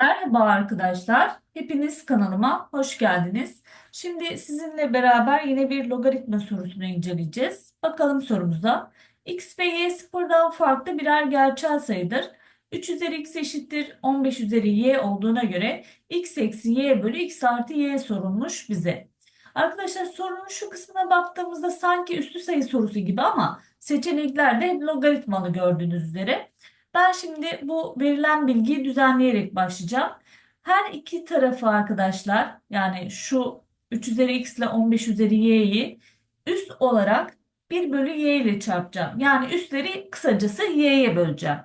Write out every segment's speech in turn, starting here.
Merhaba arkadaşlar. Hepiniz kanalıma hoş geldiniz. Şimdi sizinle beraber yine bir logaritma sorusunu inceleyeceğiz. Bakalım sorumuza. X ve Y sıfırdan farklı birer gerçel sayıdır. 3 üzeri x eşittir 15 üzeri y olduğuna göre x eksi y bölü x artı y sorulmuş bize. Arkadaşlar sorunun şu kısmına baktığımızda sanki üstü sayı sorusu gibi ama seçeneklerde logaritmalı gördüğünüz üzere. Ben şimdi bu verilen bilgiyi düzenleyerek başlayacağım. Her iki tarafı arkadaşlar yani şu 3 üzeri x ile 15 üzeri y'yi üst olarak 1 bölü y ile çarpacağım. Yani üstleri kısacası y'ye böleceğim.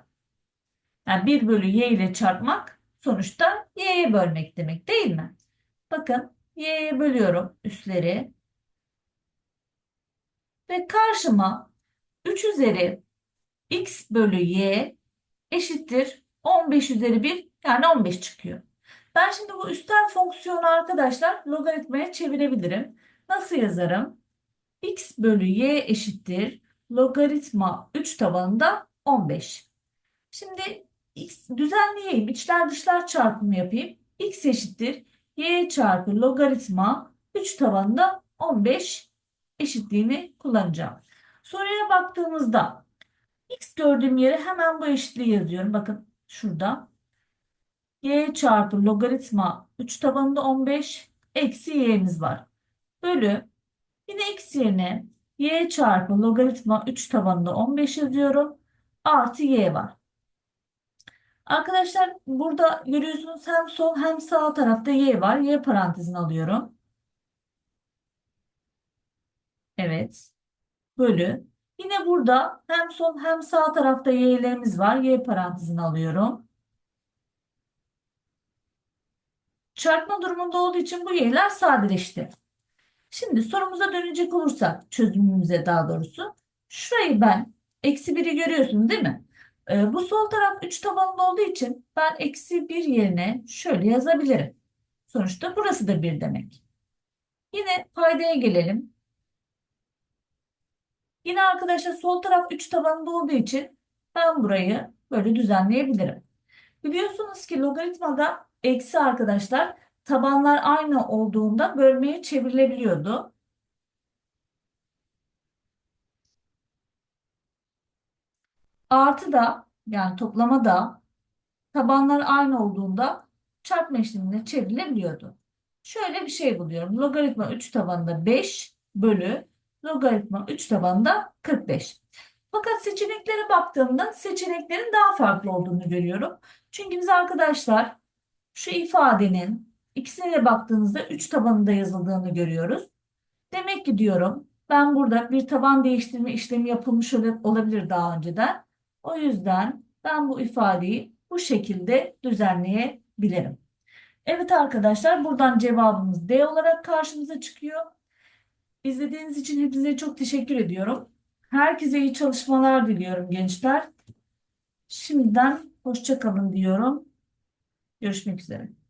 Yani 1 bölü y ile çarpmak sonuçta y'ye bölmek demek değil mi? Bakın y'ye bölüyorum üstleri. Ve karşıma 3 üzeri x bölü y eşittir 15 üzeri 1 yani 15 çıkıyor. Ben şimdi bu üstel fonksiyonu arkadaşlar logaritmaya çevirebilirim. Nasıl yazarım? x bölü y eşittir logaritma 3 tabanında 15. Şimdi x düzenleyeyim. İçler dışlar çarpımı yapayım. x eşittir y çarpı logaritma 3 tabanında 15 eşitliğini kullanacağım. Soruya baktığımızda X gördüğüm yere hemen bu eşitliği yazıyorum. Bakın şurada. Y çarpı logaritma 3 tabanında 15 eksi y'miz var. Bölü yine x yerine y çarpı logaritma 3 tabanında 15 yazıyorum. Artı y var. Arkadaşlar burada görüyorsunuz hem sol hem sağ tarafta y var. Y parantezini alıyorum. Evet. Bölü Yine burada hem sol hem sağ tarafta y'lerimiz var. Y parantezini alıyorum. Çarpma durumunda olduğu için bu y'ler sadeleşti. Şimdi sorumuza dönecek olursak çözümümüze daha doğrusu. Şurayı ben eksi 1'i görüyorsun değil mi? Ee, bu sol taraf 3 tabanlı olduğu için ben eksi 1 yerine şöyle yazabilirim. Sonuçta burası da 1 demek. Yine paydaya gelelim. Yine arkadaşlar sol taraf 3 tabanında olduğu için ben burayı böyle düzenleyebilirim. Biliyorsunuz ki logaritmada eksi arkadaşlar tabanlar aynı olduğunda bölmeye çevrilebiliyordu. Artı da yani toplama da tabanlar aynı olduğunda çarpma işlemine çevrilebiliyordu. Şöyle bir şey buluyorum. Logaritma 3 tabanında 5 bölü logaritma 3 tabanında 45. Fakat seçeneklere baktığımda seçeneklerin daha farklı olduğunu görüyorum. Çünkü biz arkadaşlar şu ifadenin ikisine de baktığınızda 3 tabanında yazıldığını görüyoruz. Demek ki diyorum ben burada bir taban değiştirme işlemi yapılmış olabilir daha önceden. O yüzden ben bu ifadeyi bu şekilde düzenleyebilirim. Evet arkadaşlar buradan cevabımız D olarak karşımıza çıkıyor. İzlediğiniz için hepinize çok teşekkür ediyorum. Herkese iyi çalışmalar diliyorum gençler. Şimdiden hoşça kalın diyorum. Görüşmek üzere.